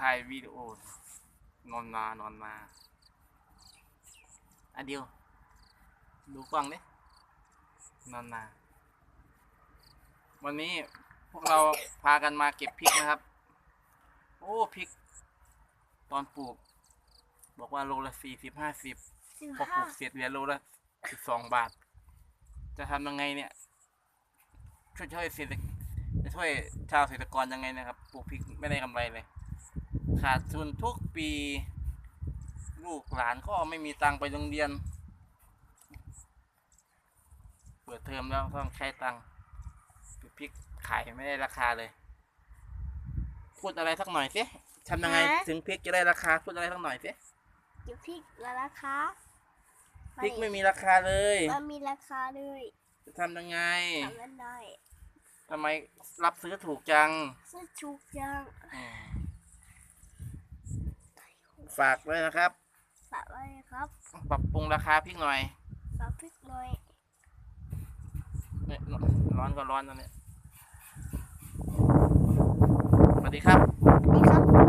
ถ่ายวิดีโอนอนมานอนมาอันเดียว ดูกล้องดินอนมา วันนี้พวกเราพากันมาเก็บพริกนะครับ โอ้พริก ตอนปลูก บอกว่าโลละสี่สิบห้าสิบสิบพอปห้าลูกเสร็จเหลือโลละสิบสองบาท จะทำยังไงเนี่ย ช่วยช่วยเศรษฐจะช่วยชาวเกษตรกรยังไงนะครับ ปลูกพริกไม่ได้กำไรเลย ขาดทุนทุกปี ลูกหลานก็ไม่มีตังค์ไปโรงเรียน เปิดเทอมแล้วต้องใช้ตังค์ปลูกพริกขายไม่ได้ราคาเลย พูดอะไรสักหน่อยสิทำยังไงถึงพริกจะได้ราคาพูดอะไรสักหน่อยสิเดี๋ยวพริกแล้วนะคะพริกไม่มีราคาเลยมันมีราคาเลยจะทำยังไงทำกันได้ทำไมรับซื้อถูกจัง ซื้อถูกจังอืม ฝากด้วยนะครับ ฝากไว้ครับ ปรับปรุงราคาพริกหน่อยฝากพริกหน่อยเนี่ยร้อนก็ร้อนตอนนี้สวัสดีครับ นี่ครับ